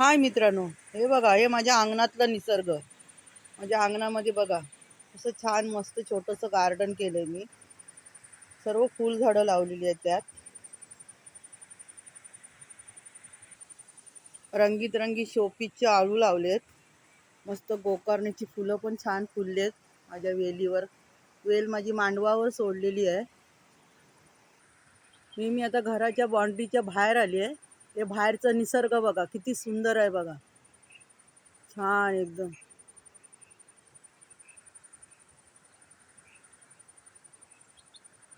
हाय मित्रांनो हे बघा हे माझ्या अंगणातलं निसर्ग. माझ्या अंगणामध्ये बघा असं छान मस्त छोटंसं गार्डन केलं आहे मी. सर्व फुल झाडं लावलेली आहेत त्यात. रंगीत रंगी शोपीसचे आळू लावलेत. मस्त गोकर्णीची फुलं पण छान फुललेत माझ्या वेलीवर. वेल माझी मांडवावर सोडलेली आहे. मी मी आता घराच्या बाउंड्रीच्या बाहेर आली आहे. हे बाहेरचा निसर्ग बघा किती सुंदर आहे बघा. छान एकदम.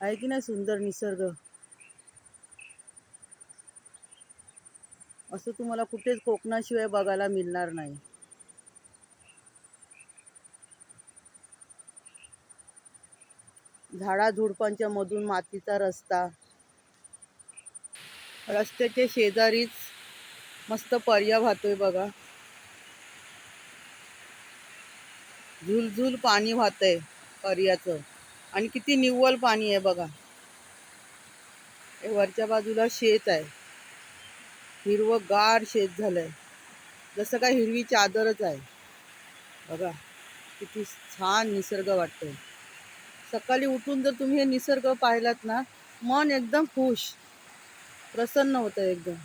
आहे की नाही सुंदर निसर्ग? असं तुम्हाला कुठेच कोकणाशिवाय बघायला मिळणार नाही. झाडा झुडपांच्या मधून मातीचा रस्ता रस्त्याच्या शेजारीच मस्त पर्या वाहतोय बघा. झुलझुल पाणी वाहतंय पर्याचं. आणि किती निव्वळ पाणी आहे बघा. हे वरच्या बाजूला शेत आहे. हिरवं गार शेत झालंय. जसं काय हिरवी चादरच आहे. बघा किती छान निसर्ग वाटतोय. सकाळी उठून जर तुम्ही हे निसर्ग पाहिलात ना मन एकदम खुश. प्रसन्न होतं एकदम.